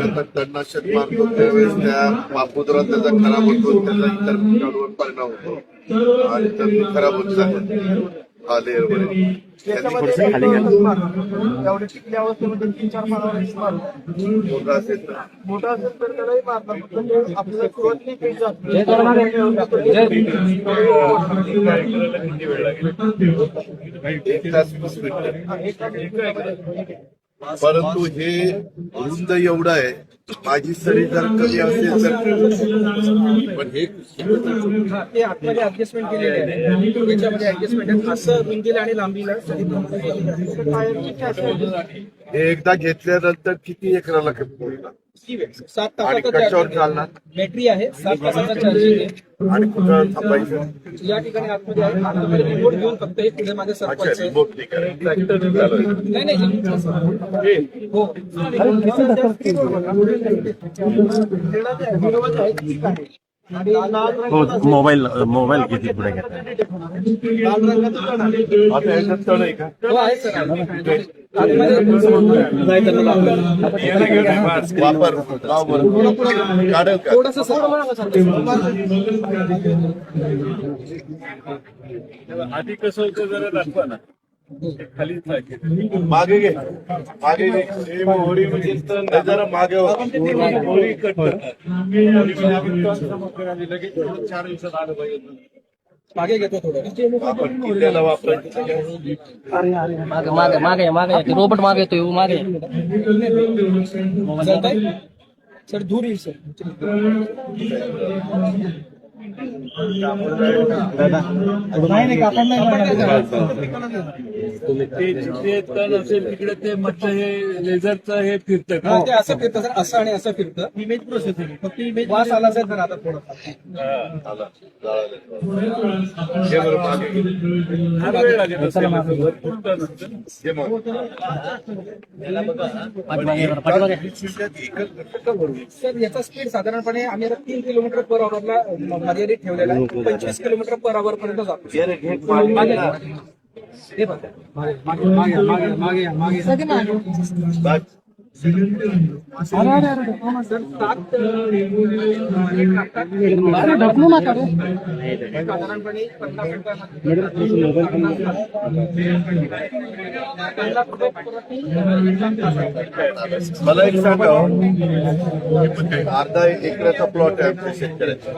आता तणनाशक मारतो त्यावेळेस त्या पापुद्रा त्याचा खराब होतो त्याचा इतर पिकांवर परिणाम होतो. आणि तर खराब होत जातात हा लेअरमध्ये त्याच्यामध्ये खाली घ्या. एवढी टिकल्या अवस्थेमध्ये तीन चार पानावर मारतो मोठा असेल तर. मोठा असेल तर त्यालाही मारतात फक्त ते आपल्याला सुरुवातली पेज एक तास वीस मिनिटं परंतु हे रुंद एवढं आहे माझी सरी जर कमी असेल तर पण हे ऍडजस्टमेंट केलेले आणि लांबीला हे एकदा घेतल्यानंतर किती एकराला कमी होईल? सात आणि तासाचा कशावर चार्जिंग चालणार? बॅटरी आहे. सात तासाचा चार्जिंग आहे. आणि कुठं थांबायचं? या ठिकाणी आतमध्ये आहे. आतमध्ये रिमोट घेऊन फक्त हे पुढे मागे अच्छा सरकवायचं आहे. रिमोट नाही करायचं. हो. हो. मोबाईल मोबाईल किती पुढे. आता याच्यात आहे का? हो आहे सर. वापर लाव काढेल आधी कसं होतं जरा दाखवा ना खाली मागे घे मागे होळी म्हणजे जरा मागे होळी कट लगेच चार दिवसात आलं पाहिजे मागे घेतो थोडं. मागे मागे मागे मागे ते रोबोट मागे येतोय मागे. चालतंय? सर धूर येईल सर. नाही नाही कापड नाही ते जिथे तण असेल तिकडे ते मधलं हे लेझरचं हे फिरतं का? ते असं फिरतं सर असं आणि असं फिरतं. इमेज प्रोसेस फक्त इमेज वास आला सर जर आता थोडं असेल याचा स्पीड साधारणपणे आम्ही आता तीन किलोमीटर पर आवरला मर्यादित ठेवलेला आहे. पंचवीस किलोमीटर पर आवर पर्यंत जातो. हे मला एक सांगा हो. अर्धा एकराचा प्लॉट आहे आमच्या शेतकऱ्याचा.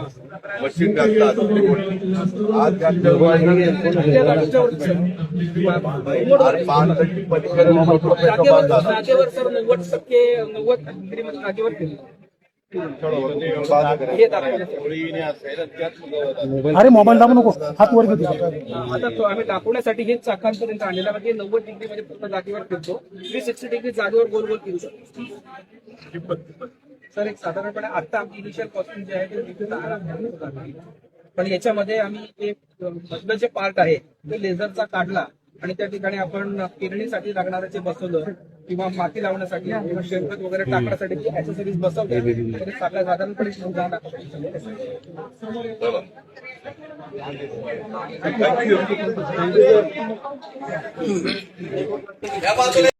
मशीन आज अरे. हे मोबाईल दाबू नको. हात वर घेतो. आता तो आम्ही दाखवण्यासाठी हे चाकांपर्यंत आणलेला म्हणजे नव्वद डिग्री मध्ये फक्त जागेवर फिरतो थ्री सिक्स्टी डिग्री जागेवर गोल गोल फिरू शकतो. सर एक साधारणपणे आता आमची इनिशियल कॉस्टिंग जे आहे ते लाख. पण याच्यामध्ये आम्ही एक मधलं जे पार्ट आहे ते लेझरचा काढला आणि त्या ठिकाणी आपण पेरणीसाठी लागणारं जे बसवलं किंवा माती लावण्यासाठी किंवा शेणखत वगैरे टाकण्यासाठी जे ऍक्सेसरीज बसवल्या तर ते साधा- साधारणपणे नऊ दहा you.